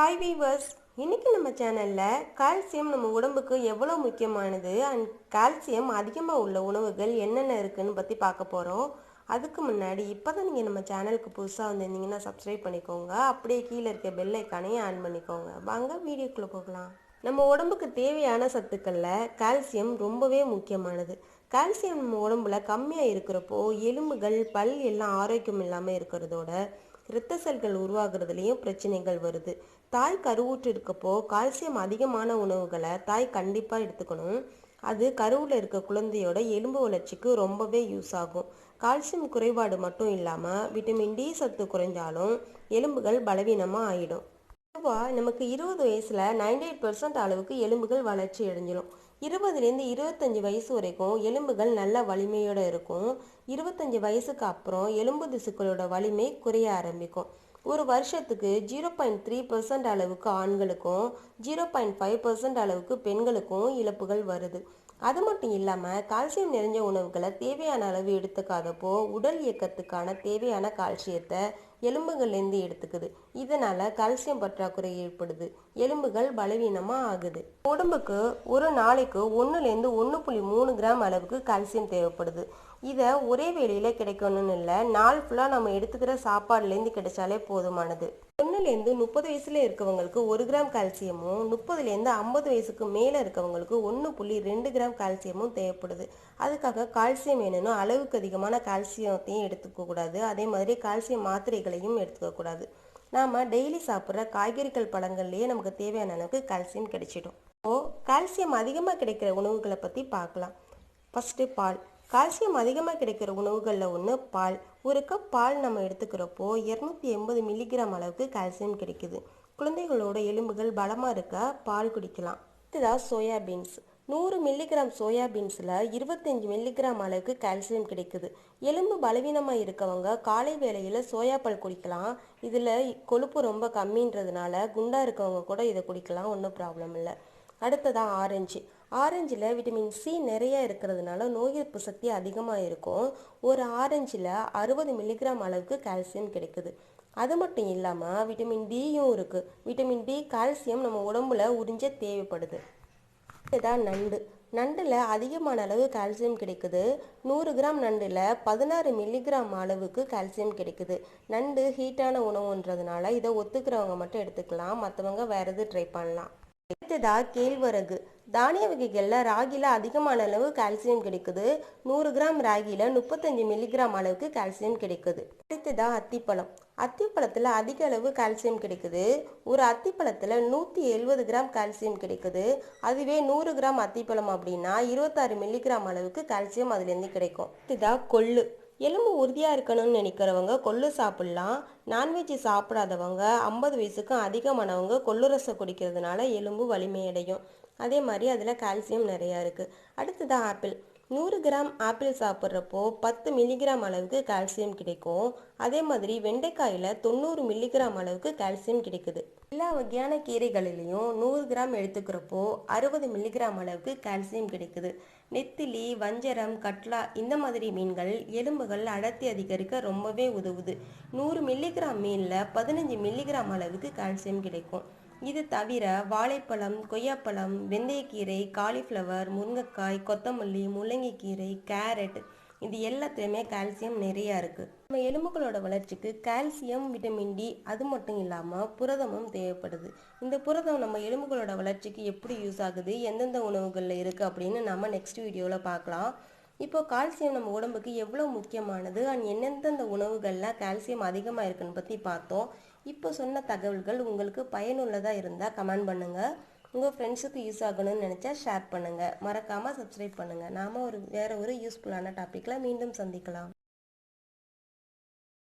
Hi viewers இன்னைக்கு நம்ம சேனலில் கால்சியம் நம்ம உடம்புக்கு எவ்வளோ முக்கியமானது அண்ட் கால்சியம் அதிகமாக உள்ள உணவுகள் என்னென்ன இருக்குன்னு பற்றி பார்க்க போகிறோம் அதுக்கு முன்னாடி இப்போ தான் நீங்கள் நம்ம சேனலுக்கு புதுசாக வந்திருந்தீங்கன்னா சப்ஸ்கிரைப் பண்ணிக்கோங்க. அப்படியே கீழே இருக்க பெல் ஐக்கானையும் ஆன் பண்ணிக்கோங்க. வாங்க வீடியோக்குள்ளே போகலாம். நம்ம உடம்புக்கு தேவையான சத்துக்களில் கால்சியம் ரொம்பவே முக்கியமானது. கால்சியம் நம்ம உடம்புல கம்மியாக இருக்கிறப்போ எலும்புகள் பல் எல்லாம் ஆரோக்கியம் இல்லாமல் இருக்கிறதோட இரத்த செல்கள் உருவாகிறதுலேயும் பிரச்சனைகள் வருது. தாய் கருவுற்று இருக்கப்போ கால்சியம் அதிகமான உணவுகளை தாய் கண்டிப்பாக எடுத்துக்கணும். அது கருவில் இருக்க குழந்தையோட எலும்பு வளர்ச்சிக்கு ரொம்பவே யூஸ் ஆகும். கால்சியம் குறைபாடு மட்டும் இல்லாமல் விட்டமின் டி சத்து குறைஞ்சாலும் எலும்புகள் பலவீனமாக ஆயிடும். பொதுவாக நமக்கு இருபது வயசில் நைன்டி எயிட் பர்சன்ட் அளவுக்கு எலும்புகள் வளர்ச்சி அடைஞ்சிடும் இருபதுலேருந்து இருபத்தஞ்சி வயசு வரைக்கும் எலும்புகள் நல்ல வலிமையோடு இருக்கும். இருபத்தஞ்சி வயசுக்கு அப்புறம் எலும்பு திசுக்களோட வலிமை குறைய ஆரம்பிக்கும். ஒரு வருஷத்துக்கு ஜீரோ பாயிண்ட் த்ரீ பர்சன்ட் அளவுக்கு ஆண்களுக்கும் ஜீரோ பாயிண்ட் ஃபைவ் பர்சன்ட் அளவுக்கு பெண்களுக்கும் இழப்புகள் வருது. அது மட்டும் இல்லாமல் கால்சியம் நிறைஞ்ச உணவுகளை தேவையான அளவு எடுத்துக்காதப்போ உடல் இயக்கத்துக்கான தேவையான கால்சியத்தை எலும்புகள்லேருந்து எடுத்துக்குது. இதனால் கால்சியம் பற்றாக்குறை ஏற்படுது. எலும்புகள் பலவீனமாக ஆகுது. உடம்புக்கு ஒரு நாளைக்கு ஒன்றுலேருந்து ஒன்று புள்ளி மூணு கிராம் அளவுக்கு கால்சியம் தேவைப்படுது. இதை ஒரே வேளையில் கிடைக்கணும்னு இல்லை நாள் ஃபுல்லாக நம்ம எடுத்துக்கிற சாப்பாடுலேருந்து கிடைச்சாலே போதுமானது. ஒன்றுலேருந்து முப்பது வயசில் இருக்கவங்களுக்கு ஒரு கிராம் கால்சியமும் முப்பதுலேருந்து ஐம்பது வயசுக்கு மேலே இருக்கவங்களுக்கு ஒன்று புள்ளி ரெண்டு கிராம் கால்சியமும் தேவைப்படுது. அதுக்காக கால்சியம் வேணும்னா அளவுக்கு அதிகமான கால்சியத்தையும் எடுத்துக்கக்கூடாது அதே மாதிரி கால்சியம் மாத்திரைகளையும் எடுத்துக்கக்கூடாது நாம் டெய்லி சாப்பிட்ற காய்கறிகள் பழங்கள்லேயே நமக்கு தேவையான அளவுக்கு கால்சியம் கிடைச்சிடும். ஓ கால்சியம் அதிகமாக கிடைக்கிற உணவுகளை பற்றி பார்க்கலாம். ஃபஸ்ட்டு பால். கால்சியம் அதிகமாக கிடைக்கிற உணவுகளில் ஒன்று பால். ஒரு கப் பால் நம்ம எடுத்துக்கிறப்போ இரநூத்தி எண்பது மில்லிகிராம் அளவுக்கு கால்சியம் கிடைக்குது. குழந்தைகளோட எலும்புகள் பலமாக இருக்க? பால் குடிக்கலாம். இதுதான் சோயாபீன்ஸ் நூறு மில்லிகிராம் சோயாபீன்ஸில் இருபத்தஞ்சி மில்லிகிராம் அளவுக்கு கால்சியம் கிடைக்குது. எலும்பு பலவீனமாக இருக்கவங்க காலை வேளையில் சோயாப்பால் குடிக்கலாம். இதில் கொழுப்பு ரொம்ப கம்மின்றதுனால குண்டாக இருக்கவங்க கூட இதை குடிக்கலாம். ஒன்றும் ப்ராப்ளம் இல்லை. அடுத்ததான் ஆரஞ்சு ஆரஞ்சில் விட்டமின் சி நிறைய இருக்கிறதுனால நோய் எதிர்ப்பு சக்தி அதிகமாக இருக்கும். ஒரு ஆரஞ்சில் அறுபது மில்லிகிராம் அளவுக்கு கால்சியம் கிடைக்குது. அது மட்டும் இல்லாமல் விட்டமின் டியும் இருக்குது விட்டமின் டி கால்சியம் நம்ம உடம்புல உறிஞ்ச தேவைப்படுது. இதுதான் நண்டு. நண்டில் அதிகமான அளவு கால்சியம் கிடைக்குது. நூறு கிராம் நண்டில் பதினாறு மில்லிகிராம் அளவுக்கு கால்சியம் கிடைக்குது. நண்டு ஹீட்டான உணவுன்றதுனால இதை ஒத்துக்கிறவங்க மட்டும் எடுத்துக்கலாம். மற்றவங்க வேறு எது ட்ரை பண்ணலாம். அடுத்ததாக கேழ்வரகு தானிய வகைகளில் ராகியில் அதிகமான அளவு கால்சியம் கிடைக்குது. நூறு கிராம் ராகியில் முப்பத்தஞ்சு மில்லிகிராம் அளவுக்கு கால்சியம் கிடைக்குது. அடுத்ததாக அத்திப்பழம். அத்திப்பழத்தில் அதிக அளவு கால்சியம் கிடைக்குது. ஒரு அத்திப்பழத்தில் நூற்றி எழுபது கிராம் கால்சியம் கிடைக்குது. அதுவே நூறு கிராம் அத்திப்பழம் அப்படின்னா இருபத்தாறு மில்லிகிராம் அளவுக்கு கால்சியம் அதுலேருந்து கிடைக்கும். அடுத்ததாக கொள்ளு. எலும்பு உறுதியாக இருக்கணும்னு நினைக்கிறவங்க கொள்ளு சாப்பிட்லாம். நான்வெஜ் சாப்பிடாதவங்க ஐம்பது வயசுக்கும் அதிகமானவங்க கொள்ளு ரசம் குடிக்கிறதுனால எலும்பு வலிமையடையும். அதே மாதிரி அதில் கால்சியம் நிறையா இருக்குது அடுத்ததான் ஆப்பிள். நூறு கிராம் ஆப்பிள் சாப்பிட்றப்போ பத்து மில்லிகிராம் அளவுக்கு கால்சியம் கிடைக்கும். அதே மாதிரி வெண்டைக்காயில் தொண்ணூறு மில்லிகிராம் அளவுக்கு கால்சியம் கிடைக்குது. எல்லா வகையான கீரைகளிலையும் நூறு கிராம் எடுத்துக்கிறப்போ அறுபது மில்லிகிராம் அளவுக்கு கால்சியம் கிடைக்குது. நெத்திலி வஞ்சரம் கட்லா இந்த மாதிரி மீன்கள் எலும்புகள் அடர்த்தி அதிகரிக்க ரொம்பவே உதவுது. நூறு மில்லிகிராம் மீனில் பதினஞ்சு மில்லிகிராம் அளவுக்கு கால்சியம் கிடைக்கும். இது தவிர வாழைப்பழம் கொய்யாப்பழம் வெந்தயக்கீரை காலிஃப்ளவர் முருங்கைக்காய் கொத்தமல்லி முள்ளங்கிக்கீரை கேரட் இது எல்லாத்துலேயுமே கால்சியம் நிறையா இருக்குது நம்ம எலும்புகளோட வளர்ச்சிக்கு கால்சியம் விட்டமின் டி அது மட்டும் இல்லாமல் புரதமும் தேவைப்படுது. இந்த புரதம் நம்ம எலும்புகளோட வளர்ச்சிக்கு எப்படி யூஸ் ஆகுது எந்தெந்த உணவுகளில் இருக்குது அப்படின்னு நம்ம நெக்ஸ்ட் வீடியோவில் பார்க்கலாம். இப்போ கால்சியம் நம்ம உடம்புக்கு எவ்வளோ முக்கியமானது அண்ட் எந்தெந்த உணவுகளில் கால்சியம் அதிகமாக இருக்குன்னு பற்றி பார்த்தோம். இப்போ சொன்ன தகவல்கள் உங்களுக்கு பயனுள்ளதாக இருந்தால் கமெண்ட் பண்ணுங்கள் உங்கள் ஃப்ரெண்ட்ஸுக்கு யூஸ் ஆகணும்னு நினச்சா ஷேர் பண்ணுங்கள் மறக்காமல் சப்ஸ்கிரைப் பண்ணுங்கள் நாம் ஒரு வேறு ஒரு யூஸ்ஃபுல்லான டாப்பிக்கில் மீண்டும் சந்திக்கலாம்.